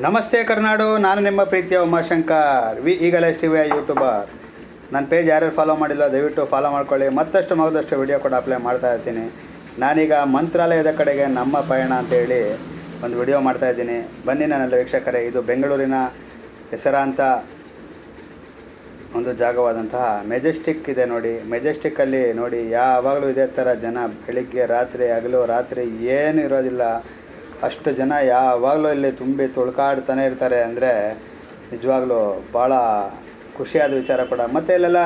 ನಮಸ್ತೆ ಕರ್ನಾಡು, ನಾನು ನಿಮ್ಮ ಪ್ರೀತಿಯ ಉಮಾಶಂಕರ್, ವಿ ಈಗಲೇ ಟಿ ವಿಯ ಯೂಟ್ಯೂಬರ್. ನನ್ನ ಪೇಜ್ ಯಾರ್ಯಾರು ಫಾಲೋ ಮಾಡಿಲ್ಲ, ದಯವಿಟ್ಟು ಫಾಲೋ ಮಾಡ್ಕೊಳ್ಳಿ. ಮತ್ತಷ್ಟು ಮಗದಷ್ಟು ವಿಡಿಯೋ ಕೂಡ ಅಪ್ಲೈ ಮಾಡ್ತಾ ಇರ್ತೀನಿ ನಾನೀಗ ಮಂತ್ರಾಲಯದ ಕಡೆಗೆ ನಮ್ಮ ಪಯಣ ಅಂತೇಳಿ ಒಂದು ವಿಡಿಯೋ ಮಾಡ್ತಾ ಇದ್ದೀನಿ. ಬನ್ನಿ ನನ್ನೆಲ್ಲ ವೀಕ್ಷಕರೇ, ಇದು ಬೆಂಗಳೂರಿನ ಹೆಸರಾಂತ ಒಂದು ಜಾಗವಾದಂತಹ ಮೆಜೆಸ್ಟಿಕ್ ಇದೆ ನೋಡಿ. ಮೆಜೆಸ್ಟಿಕ್ಕಲ್ಲಿ ನೋಡಿ, ಯಾವಾಗಲೂ ಇದೇ ಥರ ಜನ ಬೆಳಿಗ್ಗೆ, ರಾತ್ರಿ, ಹಗಲು, ರಾತ್ರಿ ಏನು ಇರೋದಿಲ್ಲ. ಅಷ್ಟು ಜನ ಯಾವಾಗಲೂ ಇಲ್ಲಿ ತುಂಬಿ ತುಳ್ಕಾಡ್ತಾನೆ ಇರ್ತಾರೆ ಅಂದರೆ ನಿಜವಾಗ್ಲೂ ಭಾಳ ಖುಷಿಯಾದ ವಿಚಾರ ಕೂಡ. ಮತ್ತು ಇಲ್ಲೆಲ್ಲ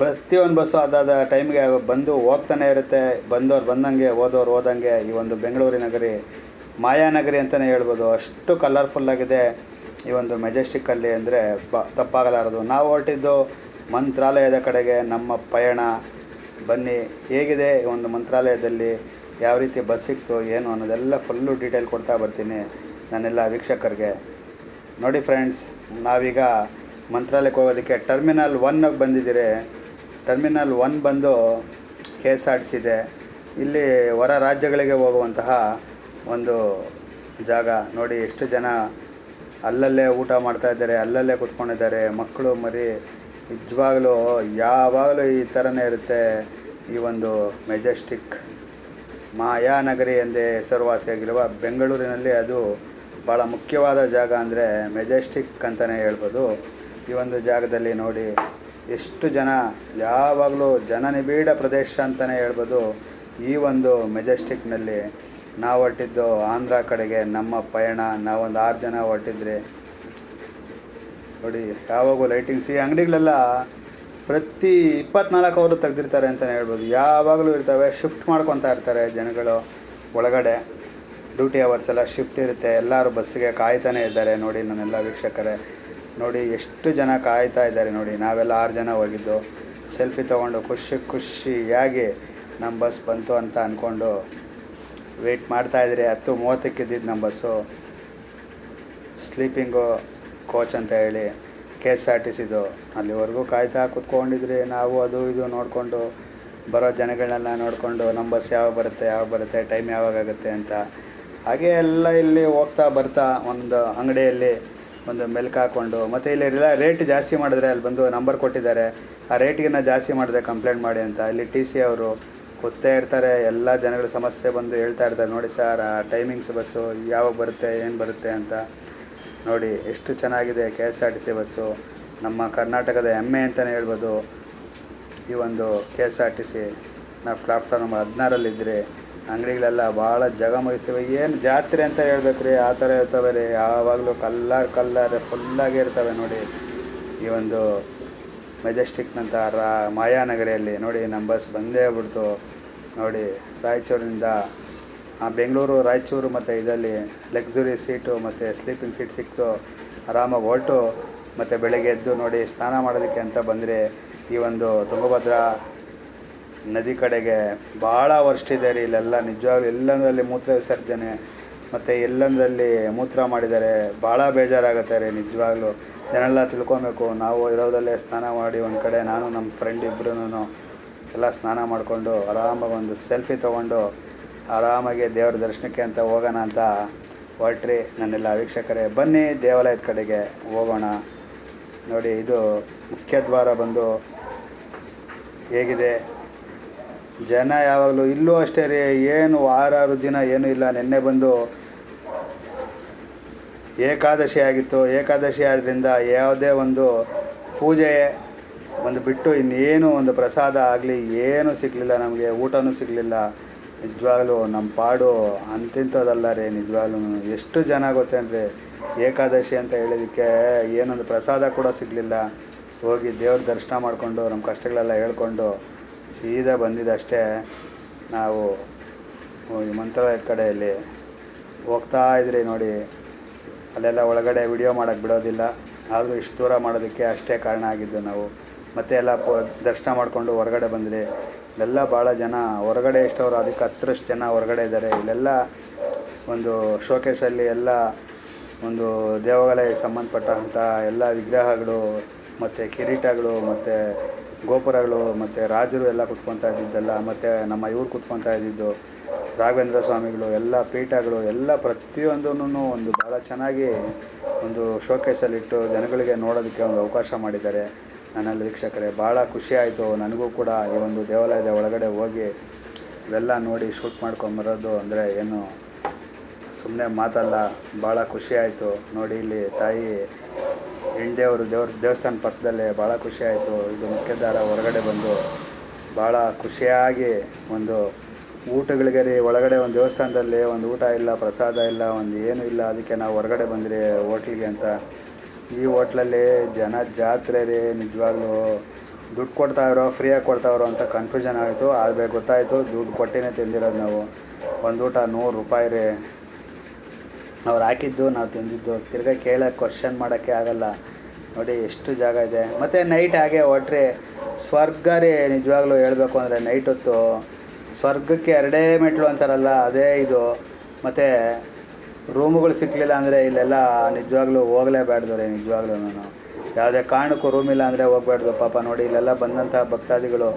ಪ್ರತಿಯೊಂದು ಬಸ್ಸು ಅದಾದ ಟೈಮ್ಗೆ ಬಂದು ಹೋಗ್ತಾನೆ ಇರುತ್ತೆ. ಬಂದವ್ರು ಬಂದಂಗೆ, ಹೋದವ್ರು ಹೋದಂಗೆ ಈ ಒಂದು ಬೆಂಗಳೂರಿನ ನಗರಿ ಮಾಯಾನಗರಿ ಅಂತಲೇ ಹೇಳ್ಬೋದು. ಅಷ್ಟು ಕಲರ್ಫುಲ್ಲಾಗಿದೆ ಈ ಒಂದು ಮೆಜೆಸ್ಟಿಕ್ಕಲ್ಲಿ ಅಂದರೆ ಬ ತಪ್ಪಾಗಲಾರದು. ನಾವು ಹೊರಟಿದ್ದು ಮಂತ್ರಾಲಯದ ಕಡೆಗೆ ನಮ್ಮ ಪಯಣ. ಬನ್ನಿ, ಹೇಗಿದೆ ಈ ಒಂದು ಮಂತ್ರಾಲಯದಲ್ಲಿ? ಯಾವ ರೀತಿ ಬಸ್ ಸಿಕ್ತು ಏನು ಅನ್ನೋದೆಲ್ಲ ಫುಲ್ಲು ಡೀಟೇಲ್ ಕೊಡ್ತಾ ಬರ್ತೀನಿ ನನ್ನೆಲ್ಲ ವೀಕ್ಷಕರಿಗೆ. ನೋಡಿ ಫ್ರೆಂಡ್ಸ್ ನಾವೀಗ ಮಂತ್ರಾಲಯಕ್ಕೆ ಹೋಗೋದಕ್ಕೆ ಟರ್ಮಿನಲ್ ಒನ್ನಾಗೆ ಬಂದಿದ್ದೀರಿ. ಟರ್ಮಿನಲ್ ಒನ್ ಬಂದು K S R T C ಇದೆ. ಇಲ್ಲಿ ಹೊರ ರಾಜ್ಯಗಳಿಗೆ ಹೋಗುವಂತಹ ಒಂದು ಜಾಗ. ನೋಡಿ ಎಷ್ಟು ಜನ ಅಲ್ಲಲ್ಲೇ ಊಟ ಮಾಡ್ತಾ ಇದ್ದಾರೆ, ಅಲ್ಲಲ್ಲೇ ಕೂತ್ಕೊಂಡಿದ್ದಾರೆ. ಮಕ್ಕಳು ಮರಿ, ನಿಜವಾಗಲೂ ಯಾವಾಗಲೂ ಈ ಥರನೇ ಇರುತ್ತೆ ಈ ಒಂದು ಮೆಜೆಸ್ಟಿಕ್. ಮಾಯಾನಗರಿ ಎಂದೇ ಹೆಸರುವಾಸಿಯಾಗಿರುವ ಬೆಂಗಳೂರಿನಲ್ಲಿ ಅದು ಭಾಳ ಮುಖ್ಯವಾದ ಜಾಗ ಅಂದರೆ ಮೆಜೆಸ್ಟಿಕ್ ಅಂತಲೇ ಹೇಳ್ಬೋದು. ಈ ಒಂದು ಜಾಗದಲ್ಲಿ ನೋಡಿ ಎಷ್ಟು ಜನ, ಯಾವಾಗಲೂ ಜನನಿಬಿಡ ಪ್ರದೇಶ ಅಂತಲೇ ಹೇಳ್ಬೋದು. ಈ ಒಂದು ಮೆಜೆಸ್ಟಿಕ್ನಲ್ಲಿ ನಾವು ಹೊರಟಿದ್ದು ಆಂಧ್ರ ಕಡೆಗೆ, ನಮ್ಮ ಪಯಣ, ನಾವೊಂದು ಆರು ಜನ ಹೊರಟಿದ್ರಿ. ನೋಡಿ ಯಾವಾಗೂ ಲೈಟಿಂಗ್ಸ್, ಈ ಅಂಗಡಿಗಳೆಲ್ಲ ಪ್ರತಿ ಇಪ್ಪತ್ನಾಲ್ಕು ಅವರು ತೆಗೆದಿರ್ತಾರೆ ಅಂತಲೇ ಹೇಳ್ಬೋದು. ಯಾವಾಗಲೂ ಇರ್ತವೆ ಶಿಫ್ಟ್ ಮಾಡ್ಕೊತಾ ಇರ್ತಾರೆ ಜನಗಳು ಒಳಗಡೆ. ಡ್ಯೂಟಿ ಅವರ್ಸ್ ಎಲ್ಲ ಶಿಫ್ಟ್ ಇರುತ್ತೆ. ಎಲ್ಲರೂ ಬಸ್ಸಿಗೆ ಕಾಯ್ತಾನೆ ಇದ್ದಾರೆ. ನೋಡಿ ನನ್ನೆಲ್ಲ ವೀಕ್ಷಕರೇ, ನೋಡಿ ಎಷ್ಟು ಜನ ಕಾಯ್ತಾ ಇದ್ದಾರೆ ನೋಡಿ. ನಾವೆಲ್ಲ ಆರು ಜನ ಹೋಗಿದ್ದು. ಸೆಲ್ಫಿ ತೊಗೊಂಡು ಖುಷಿ ಖುಷಿಯಾಗಿ ನಮ್ಮ ಬಸ್ ಬಂತು ಅಂತ ಅಂದ್ಕೊಂಡು ವೆಯ್ಟ್ ಮಾಡ್ತಾಯಿದ್ರಿ ಹತ್ತು ಮೂವತ್ತಕ್ಕಿದ್ದಿದ್ದು ನಮ್ಮ ಬಸ್ಸು ಸ್ಲೀಪಿಂಗು ಕೋಚ್ ಅಂತ ಹೇಳಿ ಕೆ ಎಸ್ ಆರ್ ಟಿ ಸಿದು ಅಲ್ಲಿವರೆಗೂ ಕಾಯ್ತಾ ಕೂತ್ಕೊಂಡಿದ್ರಿ ನಾವು ಅದು ಇದು ನೋಡಿಕೊಂಡು ಬರೋ ಜನಗಳನ್ನೆಲ್ಲ ನೋಡಿಕೊಂಡು ನಮ್ಮ ಬಸ್ ಯಾವಾಗ ಬರುತ್ತೆ ಯಾವಾಗ ಬರುತ್ತೆ, ಟೈಮ್ ಯಾವಾಗ ಆಗುತ್ತೆ ಅಂತ. ಹಾಗೆ ಎಲ್ಲ ಇಲ್ಲಿ ಹೋಗ್ತಾ ಬರ್ತಾ ಒಂದು ಅಂಗಡಿಯಲ್ಲಿ ಒಂದು ಮೆಲ್ಕ್ ಹಾಕ್ಕೊಂಡು ಮತ್ತು ಇಲ್ಲಿ ಎಲ್ಲ ರೇಟ್ ಜಾಸ್ತಿ ಮಾಡಿದ್ರೆ ಅಲ್ಲಿ ಬಂದು ನಂಬರ್ ಕೊಟ್ಟಿದ್ದಾರೆ. ಆ ರೇಟಿಗಿನ್ನ ಜಾಸ್ತಿ ಮಾಡಿದ್ರೆ ಕಂಪ್ಲೇಂಟ್ ಮಾಡಿ ಅಂತ. ಇಲ್ಲಿ ಟಿ ಸಿ ಅವರು ಗೊತ್ತೇ ಇರ್ತಾರೆ, ಎಲ್ಲ ಜನಗಳ ಸಮಸ್ಯೆ ಬಂದು ಹೇಳ್ತಾ ಇರ್ತಾರೆ, ನೋಡಿ ಸರ್, ಆ ಟೈಮಿಂಗ್ಸ್ ಬಸ್ಸು ಯಾವಾಗ ಬರುತ್ತೆ, ಏನು ಬರುತ್ತೆ ಅಂತ. ನೋಡಿ, ಎಷ್ಟು ಚೆನ್ನಾಗಿದೆ K S R T C bus. ನಮ್ಮ ಕರ್ನಾಟಕದ ಹೆಮ್ಮೆ ಅಂತಲೇ ಹೇಳ್ಬೋದು. ಈ ಒಂದು K S R T C ನಾವು ಪ್ಲಾಟ್ಫಾರ್ಮ್ ನಂಬರ್ ಹದಿನಾರಲ್ಲಿದ್ದರೆ ಅಂಗಡಿಗಳೆಲ್ಲ ಭಾಳ ಜಗ ಮುಗಿಸ್ತೀವಿ ಏನು ಜಾತ್ರೆ ಅಂತ ಹೇಳ್ಬೇಕು ರೀ, ಆ ಥರ ಇರ್ತವೆ ರೀ. ಯಾವಾಗಲೂ ಕಲ್ಲರ್ ಕಲ್ಲರ್ ಫುಲ್ಲಾಗಿ ಇರ್ತವೆ ನೋಡಿ. ಈ ಒಂದು ಮೆಜೆಸ್ಟಿಕ್ನಂಥ ರಾ, ಮಾಯಾನಗರಿಯಲ್ಲಿ ನೋಡಿ ನಮ್ಮ ಬಸ್ ಬಂದೇ ಬಿಡ್ತು ನೋಡಿ, ರಾಯಚೂರಿನಿಂದ ಬೆಂಗಳೂರು, ರಾಯಚೂರು ಮತ್ತು ಇದರಲ್ಲಿ ಲಕ್ಸುರಿ ಸೀಟು ಮತ್ತು ಸ್ಲೀಪಿಂಗ್ ಸೀಟ್ ಸಿಕ್ತು. ಆರಾಮಾಗಿ ಹೊರಟು. ಮತ್ತು ಬೆಳಗ್ಗೆ ಎದ್ದು ನೋಡಿ ಸ್ನಾನ ಮಾಡೋದಕ್ಕೆ ಅಂತ ಬಂದರೆ ಈ ಒಂದು ತುಂಗಭದ್ರಾ ನದಿ ಕಡೆಗೆ ಭಾಳ ವರ್ಷ ಇದೆ ರೀ ಇಲ್ಲೆಲ್ಲ. ನಿಜವಾಗ್ಲೂ ಎಲ್ಲಂದ್ರಲ್ಲಿ ಮೂತ್ರ ವಿಸರ್ಜನೆ ಮತ್ತು ಎಲ್ಲಂದ್ರಲ್ಲಿ ಮೂತ್ರ ಮಾಡಿದ್ದಾರೆ ಭಾಳ ಬೇಜಾರಾಗುತ್ತೆ ರೀ ನಿಜವಾಗ್ಲೂ. ಜನರೆಲ್ಲ ತಿಳ್ಕೊಬೇಕು. ನಾವು ಇರೋದಲ್ಲೇ ಸ್ನಾನ ಮಾಡಿ ಒಂದು ಕಡೆ ನಾನು, ನಮ್ಮ ಫ್ರೆಂಡ್ ಇಬ್ಬರೂ ಎಲ್ಲ ಸ್ನಾನ ಮಾಡಿಕೊಂಡು ಆರಾಮಾಗಿ ಒಂದು ಸೆಲ್ಫಿ ತೊಗೊಂಡು ಆರಾಮಾಗಿ ದೇವರ ದರ್ಶನಕ್ಕೆ ಅಂತ ಹೋಗೋಣ ಅಂತ ಹೊರಟ್ರಿ ನನ್ನೆಲ್ಲ ವೀಕ್ಷಕರೇ. ಬನ್ನಿ ದೇವಾಲಯದ ಕಡೆಗೆ ಹೋಗೋಣ. ನೋಡಿ, ಇದು ಮುಖ್ಯ ದ್ವಾರ ಬಂದು ಹೇಗಿದೆ? ಜನ ಯಾವಾಗಲೂ ಇಲ್ಲೂ ಅಷ್ಟೇ ರೀ. ಏನು ವಾರಾರು ದಿನ ಏನೂ ಇಲ್ಲ. ನಿನ್ನೆ ಬಂದು ಏಕಾದಶಿ ಆಗಿತ್ತು. ಏಕಾದಶಿ ಆದ್ದರಿಂದ ಯಾವುದೇ ಒಂದು ಪೂಜೆ ಒಂದು ಬಿಟ್ಟು ಇನ್ನೇನು ಒಂದು ಪ್ರಸಾದ ಆಗಲಿ, ಏನೂ ಸಿಗಲಿಲ್ಲ ನಮಗೆ. ಊಟನೂ ಸಿಗಲಿಲ್ಲ. ನಿಜವಾಗ್ಲೂ ನಮ್ಮ ಪಾಡು ಅಂತಿಂಥದ್ದಲ್ಲ ರೀ, ನಿಜವಾಗ್ಲೂ. ಎಷ್ಟು ಜನ ಗೊತ್ತೇನ್ರಿ, ಏಕಾದಶಿ ಅಂತ ಹೇಳಿದ್ದಕ್ಕೆ ಏನೊಂದು ಪ್ರಸಾದ ಕೂಡ ಸಿಗಲಿಲ್ಲ. ಹೋಗಿ ದೇವ್ರ ದರ್ಶನ ಮಾಡಿಕೊಂಡು ನಮ್ಮ ಕಷ್ಟಗಳೆಲ್ಲ ಹೇಳ್ಕೊಂಡು ಸೀದಾ ಬಂದಿದ್ದಷ್ಟೇ. ನಾವು ಈ ಮಂತ್ರಾಲಯದ ಕಡೆಯಲ್ಲಿ ಹೋಗ್ತಾ ಇದ್ರಿ ನೋಡಿ. ಅಲ್ಲೆಲ್ಲ ಒಳಗಡೆ ವಿಡಿಯೋ ಮಾಡೋಕ್ಕೆ ಬಿಡೋದಿಲ್ಲ. ಆದರೂ ಇಷ್ಟು ದೂರ ಮಾಡೋದಕ್ಕೆ ಅಷ್ಟೇ ಕಾರಣ ಆಗಿದ್ದು ನಾವು. ಮತ್ತೆ ಎಲ್ಲ ಪ, ದರ್ಶನ ಮಾಡಿಕೊಂಡು ಹೊರಗಡೆ ಬಂದರೆ ಇಲ್ಲೆಲ್ಲ ಭಾಳ ಜನ, ಹೊರಗಡೆ ಎಷ್ಟವರು ಅದಕ್ಕೆ ಹತ್ತರಷ್ಟು ಜನ ಹೊರಗಡೆ ಇದ್ದಾರೆ. ಇಲ್ಲೆಲ್ಲ ಒಂದು ಶೋಕೇಶಲ್ಲಿ ಎಲ್ಲ ಒಂದು ದೇವಾಲಯಕ್ಕೆ ಸಂಬಂಧಪಟ್ಟಂಥ ಎಲ್ಲ ವಿಗ್ರಹಗಳು ಮತ್ತು ಕಿರೀಟಗಳು ಮತ್ತು ಗೋಪುರಗಳು ಮತ್ತು ರಾಜರು ಎಲ್ಲ ಕುತ್ಕೊತಾ ಇದ್ದಿದ್ದೆಲ್ಲ, ಮತ್ತು ನಮ್ಮ ಇವ್ರು ಕುತ್ಕೊತಾ ಇದ್ದಿದ್ದು ರಾಘವೇಂದ್ರ ಸ್ವಾಮಿಗಳು, ಎಲ್ಲ ಪೀಠಗಳು, ಎಲ್ಲ ಪ್ರತಿಯೊಂದೂ ಒಂದು ಭಾಳ ಚೆನ್ನಾಗಿ ಒಂದು ಶೋಕೇಸಲ್ಲಿಟ್ಟು ಜನಗಳಿಗೆ ನೋಡೋದಕ್ಕೆ ಒಂದು ಅವಕಾಶ ಮಾಡಿದ್ದಾರೆ. ನನ್ನಲ್ಲಿ ವೀಕ್ಷಕರೇ ಭಾಳ ಖುಷಿ ಆಯಿತು. ನನಗೂ ಕೂಡ ಈ ಒಂದು ದೇವಾಲಯದ ಒಳಗಡೆ ಹೋಗಿ ಇವೆಲ್ಲ ನೋಡಿ ಶೂಟ್ ಮಾಡ್ಕೊಂಬರೋದು ಅಂದರೆ ಏನು ಸುಮ್ಮನೆ ಮಾತಲ್ಲ ಭಾಳ ಖುಷಿ ಆಯಿತು. ನೋಡಿ ಇಲ್ಲಿ ತಾಯಿ, ಹೆಣ್ದೇವರು ದೇವ್ರ, ದೇವಸ್ಥಾನ ಪಕ್ಕದಲ್ಲೇ ಭಾಳ ಖುಷಿ ಆಯಿತು. ಇದು ಮುಖ್ಯದ್ವಾರ ಹೊರಗಡೆ ಬಂದು ಭಾಳ ಖುಷಿಯಾಗಿ ಒಂದು ಊಟಗಳಿಗೆ ರೀ ಒಳಗಡೆ ಒಂದು ದೇವಸ್ಥಾನದಲ್ಲಿ ಒಂದು ಊಟ ಇಲ್ಲ, ಪ್ರಸಾದ ಇಲ್ಲ, ಒಂದು ಏನೂ ಇಲ್ಲ, ಅದಕ್ಕೆ ನಾವು ಹೊರಗಡೆ ಬಂದ್ರಿ ಹೋಟ್ಲಿಗೆ ಅಂತ ಈ ಹೋಟ್ಲಲ್ಲಿ ಜನ ಜಾತ್ರೆ ರೀ ನಿಜವಾಗ್ಲೂ ದುಡ್ಡು ಕೊಡ್ತಾವ್ರೋ, ಫ್ರೀಯಾಗಿ ಕೊಡ್ತಾವ್ರೋ ಅಂತ ಕನ್ಫ್ಯೂಷನ್ ಆಯಿತು. ಆದರೆ ಗೊತ್ತಾಯಿತು, ದುಡ್ಡು ಕೊಟ್ಟಿನೇ ತಿಂದಿರೋದು ನಾವು. ಒಂದು ಊಟ ನೂರು ರೂಪಾಯಿ ರೀ. ಅವ್ರು ಹಾಕಿದ್ದು, ನಾವು ತಿಂದಿದ್ದು. ತಿರ್ಗಾ ಕೇಳೋಕ್ಕೆ ಕ್ವಶನ್ ಮಾಡೋಕ್ಕೆ ಆಗಲ್ಲ. ನೋಡಿ, ಎಷ್ಟು ಜಾಗ ಇದೆ. ಮತ್ತು ನೈಟ್ ಹಾಗೆ ಹೊಟ್ರಿ. ಸ್ವರ್ಗ ರೀ, ನಿಜವಾಗ್ಲೂ ಹೇಳಬೇಕು ಅಂದರೆ ನೈಟ್ ಹೊತ್ತು. ಸ್ವರ್ಗಕ್ಕೆ ಎರಡೇ ಮೆಟ್ಲು ಅಂತಾರಲ್ಲ, ಅದೇ ಇದು. ಮತ್ತು ರೂಮುಗಳು ಸಿಕ್ಕಲಿಲ್ಲ ಅಂದರೆ ಇಲ್ಲೆಲ್ಲ ನಿಜವಾಗ್ಲೂ ಹೋಗಲೇಬಾರ್ದು ರೀ, ನಿಜವಾಗ್ಲೂ ನಾನು. ಯಾವುದೇ ಕಾರಣಕ್ಕೂ ರೂಮ್ ಇಲ್ಲ ಅಂದರೆ ಹೋಗ್ಬಾರ್ದು ಪಾಪ ನೋಡಿ, ಇಲ್ಲೆಲ್ಲ ಬಂದಂಥ ಭಕ್ತಾದಿಗಳು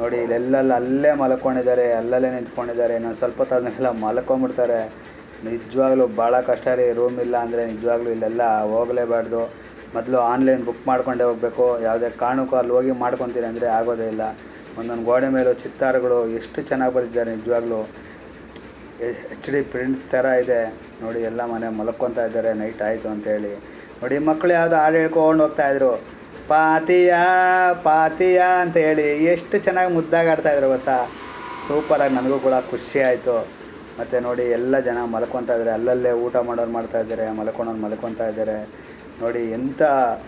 ನೋಡಿ, ಇಲ್ಲೆಲ್ಲ ಅಲ್ಲೇ ಮಲ್ಕೊಂಡಿದ್ದಾರೆ, ಅಲ್ಲಲ್ಲೇ ನಿಂತ್ಕೊಂಡಿದ್ದಾರೆ. ನಾನು ಸ್ವಲ್ಪ ಅದನ್ನೆಲ್ಲ ಮಲ್ಕೊಂಬಿಡ್ತಾರೆ. ನಿಜವಾಗ್ಲೂ ಭಾಳ ಕಷ್ಟ ರೀ ರೂಮ್ ಇಲ್ಲ ಅಂದರೆ ನಿಜವಾಗ್ಲೂ ಇಲ್ಲೆಲ್ಲ ಹೋಗಲೇಬಾರ್ದು ಮೊದಲು ಆನ್ಲೈನ್ ಬುಕ್ ಮಾಡ್ಕೊಂಡೇ ಹೋಗಬೇಕು. ಯಾವುದೇ ಕಾರಣಕ್ಕೂ ಅಲ್ಲಿ ಹೋಗಿ ಮಾಡ್ಕೊತೀರಿ ಅಂದರೆ ಆಗೋದೇ ಇಲ್ಲ. ಒಂದೊಂದು ಗೋಡೆ ಮೇಲೂ ಚಿತ್ತಾರಗಳು ಎಷ್ಟು ಚೆನ್ನಾಗಿ ಬರೆದಿದ್ದಾರೆ ನಿಜವಾಗ್ಲೂ. ಎಚ್ ಡಿ ಪ್ರಿಂಟ್ ಥರ ಇದೆ. ನೋಡಿ, ಎಲ್ಲ ಮನೆ ಮಲ್ಕೊತಾ ಇದ್ದಾರೆ ನೈಟ್ ಆಯಿತು ಅಂತೇಳಿ. ನೋಡಿ ಮಕ್ಕಳು ಯಾವುದೋ ಹಾಡು ಹೇಳ್ಕೊಂಡು ಹೋಗ್ತಾಯಿದ್ರು ಪಾತಿಯ ಪಾತಿಯ ಅಂತ ಹೇಳಿ ಎಷ್ಟು ಚೆನ್ನಾಗಿ ಮುದ್ದಾಗಿ ಆಡ್ತಾಯಿದ್ರು ಗೊತ್ತಾ? ಸೂಪರಾಗಿ ನನಗೂ ಕೂಡ ಖುಷಿ ಆಯಿತು. ಮತ್ತು ನೋಡಿ, ಎಲ್ಲ ಜನ ಮಲ್ಕೊತಾ ಇದ್ದಾರೆ. ಅಲ್ಲಲ್ಲೇ ಊಟ ಮಾಡೋರು ಮಾಡ್ತಾ ಇದ್ದಾರೆ ಮಲ್ಕೊಳೋರು ಮಲ್ಕೊತಾ ಇದ್ದಾರೆ. ನೋಡಿ ಎಂಥ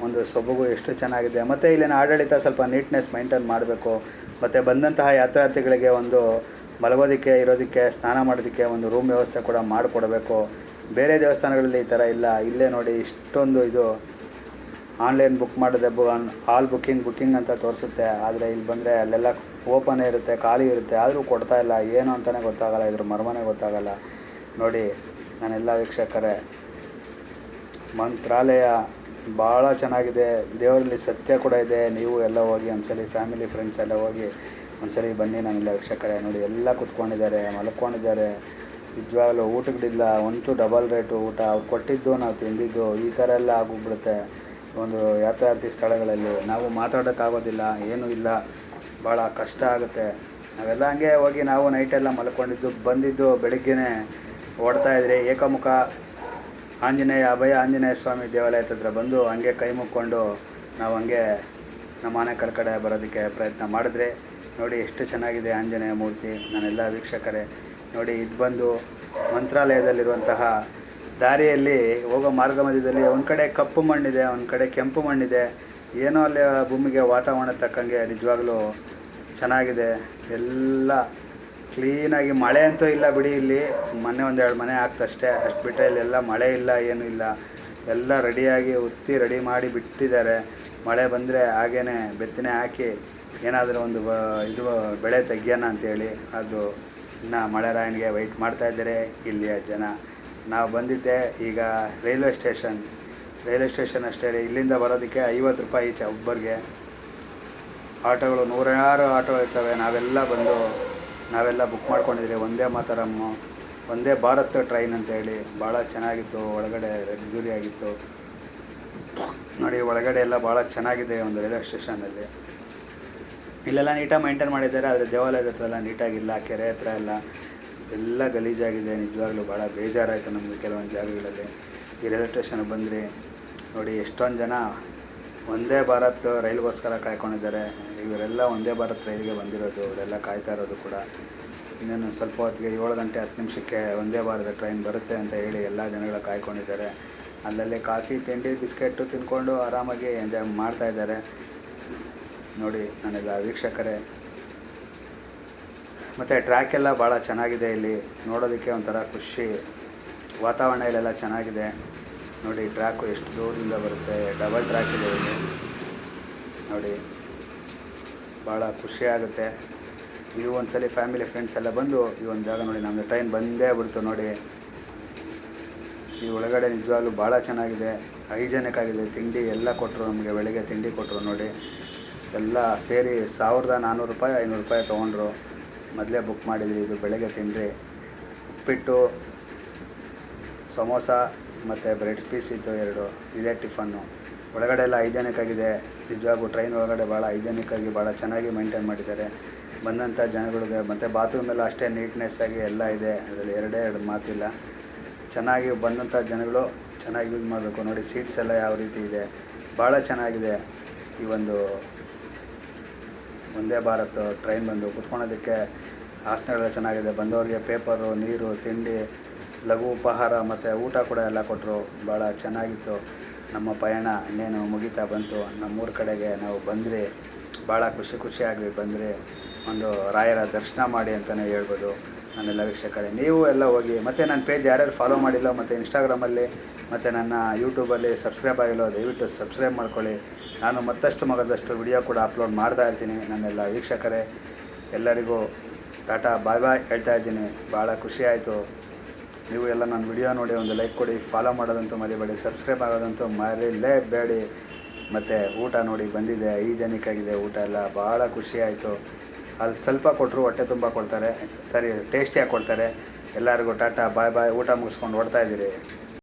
ಒಂದು ಸೊಬಗು, ಎಷ್ಟು ಚೆನ್ನಾಗಿದೆ. ಮತ್ತು ಇಲ್ಲಿನ ಆಡಳಿತ ಸ್ವಲ್ಪ ನೀಟ್ನೆಸ್ ಮೈಂಟೈನ್ ಮಾಡಬೇಕು. ಮತ್ತು ಬಂದಂತಹ ಯಾತ್ರಾರ್ಥಿಗಳಿಗೆ ಒಂದು ಮಲಗೋದಕ್ಕೆ, ಇರೋದಕ್ಕೆ, ಸ್ನಾನ ಮಾಡೋದಕ್ಕೆ ಒಂದು ರೂಮ್ ವ್ಯವಸ್ಥೆ ಕೂಡ ಮಾಡಿಕೊಡಬೇಕು. ಬೇರೆ ದೇವಸ್ಥಾನಗಳಲ್ಲಿ ಈ ಥರ ಇಲ್ಲ. ಇಲ್ಲೇ ನೋಡಿ ಇಷ್ಟೊಂದು ಇದು ಆನ್ಲೈನ್ ಬುಕ್ ಮಾಡಿದ್ರೆ ಬು ಆಲ್ ಬುಕ್ಕಿಂಗ್ ಬುಕ್ಕಿಂಗ್ ಅಂತ ತೋರಿಸುತ್ತೆ. ಆದರೆ ಇಲ್ಲಿ ಬಂದರೆ ಅಲ್ಲೆಲ್ಲ ಓಪನೇ ಇರುತ್ತೆ, ಖಾಲಿ ಇರುತ್ತೆ. ಆದರೂ ಕೊಡ್ತಾ ಇಲ್ಲ. ಏನು ಅಂತಲೇ ಗೊತ್ತಾಗಲ್ಲ. ಇದ್ರ ಮರ್ಮನೇ ಗೊತ್ತಾಗಲ್ಲ. ನೋಡಿ, ನಾನೆಲ್ಲ ವೀಕ್ಷಕರೇ, ಮಂತ್ರಾಲಯ ಭಾಳ ಚೆನ್ನಾಗಿದೆ. ದೇವರಲ್ಲಿ ಸತ್ಯ ಕೂಡ ಇದೆ. ನೀವು ಎಲ್ಲ ಹೋಗಿ ಒಂದ್ಸಲಿ ಫ್ಯಾಮಿಲಿ ಫ್ರೆಂಡ್ಸ್ ಎಲ್ಲ ಹೋಗಿ ಒಂದ್ಸಲಿ ಬನ್ನಿ ನಾನೆಲ್ಲ ವೀಕ್ಷಕರೇ. ನೋಡಿ, ಎಲ್ಲ ಕುತ್ಕೊಂಡಿದ್ದಾರೆ, ಮಲ್ಕೊಂಡಿದ್ದಾರೆ. ನಿಜವಾಗ್ಲೂ ಊಟಗಳಿಲ್ಲ ಒಂಟು ಡಬಲ್ ರೇಟು ಊಟ. ಅವ್ರು ಕೊಟ್ಟಿದ್ದು, ನಾವು ತಿಂದಿದ್ದು, ಈ ಥರ ಎಲ್ಲ ಆಗೋಗ್ಬಿಡುತ್ತೆ. ಒಂದು ಯಾತ್ರಾರ್ಥಿ ಸ್ಥಳಗಳಲ್ಲಿ. ನಾವು ಮಾತಾಡೋಕ್ಕಾಗೋದಿಲ್ಲ, ಏನೂ ಇಲ್ಲ. ಭಾಳ ಕಷ್ಟ ಆಗುತ್ತೆ. ನಾವೆಲ್ಲ ಹಂಗೆ ಹೋಗಿ, ನಾವು ನೈಟೆಲ್ಲ ಮಲ್ಕೊಂಡಿದ್ದು, ಬಂದಿದ್ದು, ಬೆಳಗ್ಗೆನೇ ಓಡ್ತಾ ಇದ್ರಿ. ಏಕಮುಖ ಆಂಜನೇಯ, ಅಭಯ ಆಂಜನೇಯ ಸ್ವಾಮಿ ದೇವಾಲಯದ ಹತ್ರ ಬಂದು ಹಂಗೆ ಕೈ ಮುಕ್ಕೊಂಡು ನಾವು ಹಂಗೆ ನಮ್ಮ ಮನೆ ಕರ್ಕಡೆ ಬರೋದಕ್ಕೆ ಪ್ರಯತ್ನ ಮಾಡಿದ್ರೆ ನೋಡಿ ಎಷ್ಟು ಚೆನ್ನಾಗಿದೆ ಆಂಜನೇಯ ಮೂರ್ತಿ. ನಾನೆಲ್ಲ ವೀಕ್ಷಕರೇ, ನೋಡಿ ಇದು ಬಂದು ಮಂತ್ರಾಲಯದಲ್ಲಿರುವಂತಹ ದಾರಿಯಲ್ಲಿ ಹೋಗೋ ಮಾರ್ಗ ಮಧ್ಯದಲ್ಲಿ ಒಂದು ಕಡೆ ಕಪ್ಪು ಮಣ್ಣಿದೆ, ಒಂದು ಕಡೆ ಕೆಂಪು ಮಣ್ಣಿದೆ. ಏನೋ ಅಲ್ಲಿ ಭೂಮಿಗೆ ವಾತಾವರಣ ತಕ್ಕಂಗೆ ನಿಜವಾಗ್ಲೂ ಚೆನ್ನಾಗಿದೆ. ಎಲ್ಲ ಕ್ಲೀನಾಗಿ ಮಳೆ ಅಂತೂ ಇಲ್ಲ ಬಿಡಿ ಇಲ್ಲಿ. ಮೊನ್ನೆ ಒಂದೆರಡು ಮನೆ ಆಗ್ತಷ್ಟೇ. ಅಷ್ಟು ಬಿಟ್ಟರೆ ಇಲ್ಲೆಲ್ಲ ಮಳೆ ಇಲ್ಲ, ಏನೂ ಇಲ್ಲ. ಎಲ್ಲ ರೆಡಿಯಾಗಿ ಉತ್ತಿ ರೆಡಿ ಮಾಡಿ ಬಿಟ್ಟಿದ್ದಾರೆ. ಮಳೆ ಬಂದರೆ ಹಾಗೇ ಬೆತ್ತನೆ ಹಾಕಿ ಏನಾದರೂ ಒಂದು ಇದು ಬೆಳೆ ತೆಗಿಯೋಣ ಅಂತೇಳಿ ಅದು ಇನ್ನು ಮಳೆರಾಯನಿಗೆ ವೆಯ್ಟ್ ಮಾಡ್ತಾ ಇದ್ದಾರೆ ಇಲ್ಲಿಯ ಜನ. ನಾವು ಬಂದಿದ್ದೆ ಈಗ ರೈಲ್ವೆ ಸ್ಟೇಷನ್. ರೈಲ್ವೆ ಸ್ಟೇಷನ್ ಅಷ್ಟೇ ಇಲ್ಲಿಂದ ಬರೋದಕ್ಕೆ ಐವತ್ತು ರೂಪಾಯಿ ಈಚೆ ಒಬ್ಬರಿಗೆ. ಆಟೋಗಳು ನೂರಾರು ಆಟೋ ಇರ್ತವೆ. ನಾವೆಲ್ಲ ಬಂದು ನಾವೆಲ್ಲ ಬುಕ್ ಮಾಡ್ಕೊಂಡಿದ್ರಿ ಒಂದೇ ಮಾತರಮ್ಮು. ಒಂದೇ ಭಾರತ್ ಟ್ರೈನ್ ಅಂತ ಹೇಳಿ ಭಾಳ ಚೆನ್ನಾಗಿತ್ತು. ಒಳಗಡೆ ಲಕ್ಸುರಿ ಆಗಿತ್ತು. ನೋಡಿ, ಒಳಗಡೆ ಎಲ್ಲ ಭಾಳ ಚೆನ್ನಾಗಿದೆ ಒಂದು ರೈಲ್ವೆ ಸ್ಟೇಷನಲ್ಲಿ. ಇಲ್ಲೆಲ್ಲ ನೀಟಾಗಿ ಮೈಂಟೈನ್ ಮಾಡಿದ್ದಾರೆ, ಆದರೆ ದೇವಾಲಯದ ಹತ್ರ ಎಲ್ಲ ನೀಟಾಗಿಲ್ಲ, ಕೆರೆ ಹತ್ರ ಎಲ್ಲ. ಎಲ್ಲ ಗಲೀಜಾಗಿದೆ, ನಿಜವಾಗ್ಲೂ ಭಾಳ ಬೇಜಾರಾಯಿತು ನಮಗೆ ಕೆಲವೊಂದು ಜಾಗಗಳಲ್ಲಿ. ಈ ರೈಲ್ವೆ ಸ್ಟೇಷನ್ಗೆ ಬಂದರೆ, ನೋಡಿ ಎಷ್ಟೊಂದು ಜನ ಒಂದೇ ಭಾರತ್ ರೈಲ್ಗೋಸ್ಕರ ಕಾಯ್ಕೊಂಡಿದ್ದಾರೆ. ಇವರೆಲ್ಲ ಒಂದೇ ಭಾರತ್ ರೈಲಿಗೆ ಬಂದಿರೋದು ಇವರೆಲ್ಲ ಕಾಯ್ತಾ ಇರೋದು ಕೂಡ. ಇನ್ನೇನು ಸ್ವಲ್ಪ ಹೊತ್ತಿಗೆ ಏಳು ಗಂಟೆ ಹತ್ತು ನಿಮಿಷಕ್ಕೆ ಒಂದೇ ಭಾರತ ಟ್ರೈನ್ ಬರುತ್ತೆ ಅಂತ ಹೇಳಿ ಎಲ್ಲ ಜನಗಳು ಕಾಯ್ಕೊಂಡಿದ್ದಾರೆ. ಅಲ್ಲಲ್ಲೇ ಕಾಫಿ, ತಿಂಡಿ ಬಿಸ್ಕೆಟ್ಟು ತಿಂದ್ಕೊಂಡು ಆರಾಮಾಗಿ ಎಂಜಾಯ್ ಮಾಡ್ತಾ ಇದ್ದಾರೆ. ನೋಡಿ ನನ್ನೆಲ್ಲ ವೀಕ್ಷಕರೇ. ಮತ್ತು ಟ್ರ್ಯಾಕ್ ಎಲ್ಲ ಭಾಳ ಚೆನ್ನಾಗಿದೆ ಇಲ್ಲಿ. ನೋಡೋದಕ್ಕೆ ಒಂಥರ ಖುಷಿ. ವಾತಾವರಣ ಇಲ್ಲೆಲ್ಲ ಚೆನ್ನಾಗಿದೆ. ನೋಡಿ ಟ್ರ್ಯಾಕು ಎಷ್ಟು ದೂರದಿಂದ ಬರುತ್ತೆ. ಡಬಲ್ ಟ್ರ್ಯಾಕ್ ಇದೆ ಇಲ್ಲಿ. ನೋಡಿ. ಭಾಳ ಖುಷಿ ಆಗುತ್ತೆ. ನೀವು ಒಂದ್ಸಲಿ ಫ್ಯಾಮಿಲಿ ಫ್ರೆಂಡ್ಸ್ ಎಲ್ಲ ಬಂದು ಈ ಒಂದು ಜಾಗ ನೋಡಿ ನಮ್ಮದು ಟ್ರೈನ್ ಬಂದೇ ಬಿಡ್ತು ನೋಡಿ. ಈ ಒಳಗಡೆ ನಿಜವಾಗ್ಲೂ ಭಾಳ ಚೆನ್ನಾಗಿದೆ. ಹೈಜೆನಿಕ್ ಆಗಿದೆ. ತಿಂಡಿ ಎಲ್ಲ ಕೊಟ್ಟರು ನಮಗೆ, ಬೆಳಗ್ಗೆ ತಿಂಡಿ ಕೊಟ್ಟರು ನೋಡಿ. ಎಲ್ಲ ಸೇರಿ ಸಾವಿರದ ನಾನ್ನೂರು ರೂಪಾಯಿ, ಐನೂರು ರೂಪಾಯಿ ತೊಗೊಂಡ್ರು. ಮೊದಲೇ ಬುಕ್ ಮಾಡಿದ್ವಿ, ಇದು ಬೆಳಗ್ಗೆ ತಿಂಡಿ ಉಪ್ಪಿಟ್ಟು, ಸಮೋಸ ಮತ್ತು ಬ್ರೆಡ್ ಪೀಸ್ ಇತ್ತು ಎರಡು, ಇದೇ ಟಿಫನ್ನು. ಒಳಗಡೆ ಎಲ್ಲ ಹೈಜೆನಿಕ್ ಆಗಿದೆ ನಿಜವಾಗೂ ಟ್ರೈನ್ ಒಳಗಡೆ ಭಾಳ ಹೈಜೆನಿಕ್ ಆಗಿ ಭಾಳ ಚೆನ್ನಾಗಿ ಮೇಂಟೈನ್ ಮಾಡಿದ್ದಾರೆ. ಬಂದಂಥ ಜನಗಳಿಗೆ, ಮತ್ತು ಬಾತ್ರೂಮ್ ಎಲ್ಲ ಅಷ್ಟೇ ನೀಟ್ನೆಸ್ ಆಗಿ ಎಲ್ಲ ಇದೆ. ಅದರಲ್ಲಿ ಎರಡೇ ಎರಡು ಮಾತಿಲ್ಲ. ಚೆನ್ನಾಗಿ ಬಂದಂಥ ಜನಗಳು ಚೆನ್ನಾಗಿ ಯೂಸ್ ಮಾಡಬೇಕು. ನೋಡಿ ಸೀಟ್ಸ್ ಎಲ್ಲ ಯಾವ ರೀತಿ ಇದೆ. ಭಾಳ ಚೆನ್ನಾಗಿದೆ ಈ ಒಂದು ಒಂದೇ ಭಾರತ್ ಟ್ರೈನ್ ಬಂದು ಕುತ್ಕೊಳ್ಳೋದಕ್ಕೆ ಆಸನಗಳೆಲ್ಲ ಚೆನ್ನಾಗಿದೆ. ಬಂದವರಿಗೆ ಪೇಪರು, ನೀರು, ತಿಂಡಿ, ಲಘು ಉಪಹಾರ ಮತ್ತು ಊಟ ಕೂಡ ಎಲ್ಲ ಕೊಟ್ಟರು ಭಾಳ ಚೆನ್ನಾಗಿತ್ತು. ನಮ್ಮ ಪಯಣ ಇನ್ನೇನು ಮುಗಿತಾ ಬಂತು. ನಮ್ಮೂರ ಕಡೆಗೆ ನಾವು ಬಂದ್ರಿ ಭಾಳ ಖುಷಿ ಖುಷಿಯಾಗಿ ಬಂದರೆ ಒಂದು ರಾಯರ ದರ್ಶನ ಮಾಡಿ ಅಂತಲೇ ಹೇಳ್ಬೋದು ನನ್ನೆಲ್ಲ ವೀಕ್ಷಕರೆ. ನೀವು ಎಲ್ಲ ಹೋಗಿ, ಮತ್ತು ನನ್ನ ಪೇಜ್ ಯಾರ್ಯಾರು ಫಾಲೋ ಮಾಡಿಲ್ಲ, ಮತ್ತು ಇನ್ಸ್ಟಾಗ್ರಾಮಲ್ಲಿ ಮತ್ತು ನನ್ನ ಯೂಟ್ಯೂಬಲ್ಲಿ ಸಬ್ಸ್ಕ್ರೈಬ್ ಆಗಿಲ್ಲ, ದಯವಿಟ್ಟು ಸಬ್ಸ್ಕ್ರೈಬ್ ಮಾಡ್ಕೊಳ್ಳಿ. ನಾನು ಮತ್ತಷ್ಟು ಮಗದಷ್ಟು ವಿಡಿಯೋ ಕೂಡ ಅಪ್ಲೋಡ್ ಮಾಡ್ತಾ ಇರ್ತೀನಿ ನನ್ನೆಲ್ಲ ವೀಕ್ಷಕರೇ. ಎಲ್ಲರಿಗೂ ಟಾಟಾ ಬಾಯ್ ಬಾಯ್ ಹೇಳ್ತಾ ಇದ್ದೀನಿ. ಭಾಳ ಖುಷಿಯಾಯಿತು ನೀವು ಎಲ್ಲ ನನ್ನ ವಿಡಿಯೋ ನೋಡಿ ಒಂದು ಲೈಕ್ ಕೊಡಿ, ಫಾಲೋ ಮಾಡೋದಂತೂ ಮರಿಬೇಡಿ, ಸಬ್ಸ್ಕ್ರೈಬ್ ಆಗೋದಂತೂ ಮರಿಲೇಬೇಡಿ. ಮತ್ತು ಊಟ ನೋಡಿ ಬಂದಿದೆ ಐದನಿಕಾಗಿದೆ ಆಗಿದೆ ಊಟ ಎಲ್ಲ, ಭಾಳ ಖುಷಿಯಾಯಿತು ಅಲ್ಲಿ ಸ್ವಲ್ಪ ಕೊಟ್ಟರು ಹೊಟ್ಟೆ ತುಂಬ ಕೊಡ್ತಾರೆ. ಸರಿ, ಟೇಸ್ಟಿಯಾಗಿ ಕೊಡ್ತಾರೆ. ಎಲ್ಲರಿಗೂ ಟಾಟಾ ಬಾಯ್ ಬಾಯ್ ಊಟ ಮುಗಿಸ್ಕೊಂಡು ಓಡ್ತಾ ಇದ್ದೀರಿ.